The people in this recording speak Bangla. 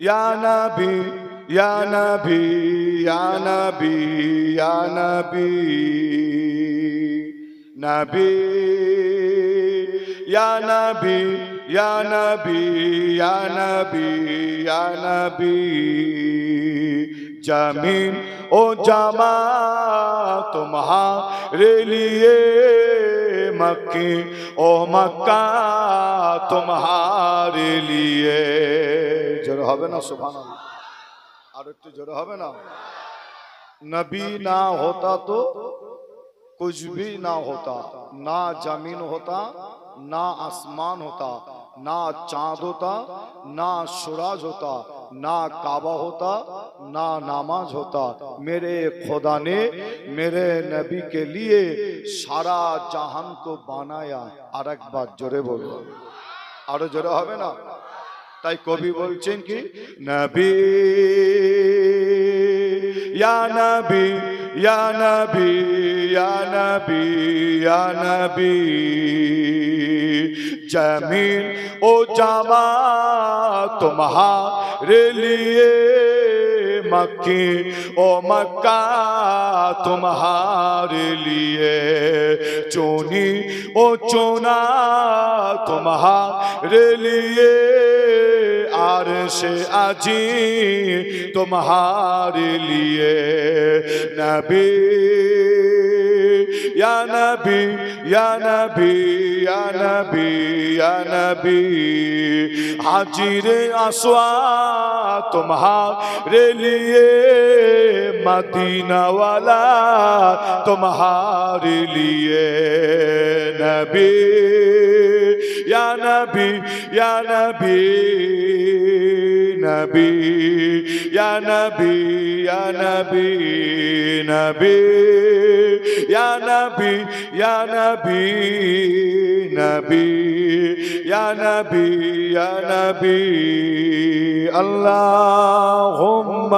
Ya Nabi, Ya Nabi, Ya Nabi, Ya Nabi, Nabi, Ya Nabi, Ya Nabi, Ya Nabi, Ya Nabi, जमीन ओ जमा तुम्हारे लिए مکے او مکہ تمہارے لیے جرا হবে না সুবহান আল্লাহ আর একটু জোরে হবে না নবী না ہوتا تو کچھ بھی نہ ہوتا نہ زمین ہوتا نہ آسمان ہوتا نہ چاند ہوتا نہ سورج ہوتا نہ کعبہ ہوتا ना नमाज होता मेरे खुदा ने मेरे नबी के लिए सारा जहान को बनाया আর একবার জোরে বলবো আরো জোরে হবে না তাই কবি বলছেন কি নবী ইয়া নবী ইয়া নবী ইয়া নবী ইয়া নবী जमीन ओ जामा तुम्हारे लिए مکی او مکہ تمہارے لیے چونی او چونا تمہارے لیے عرش عجی تمہارے لیے نبی یا نبی Ya Nabi, Ya Nabi, Ya Nabi Hajire aswa tumhare liye Madina wala tumhare liye Nabi Ya Nabi, Ya Nabi نبي يا نبي يا نبي نبي يا نبي يا نبي نبي يا نبي يا نبي اللهم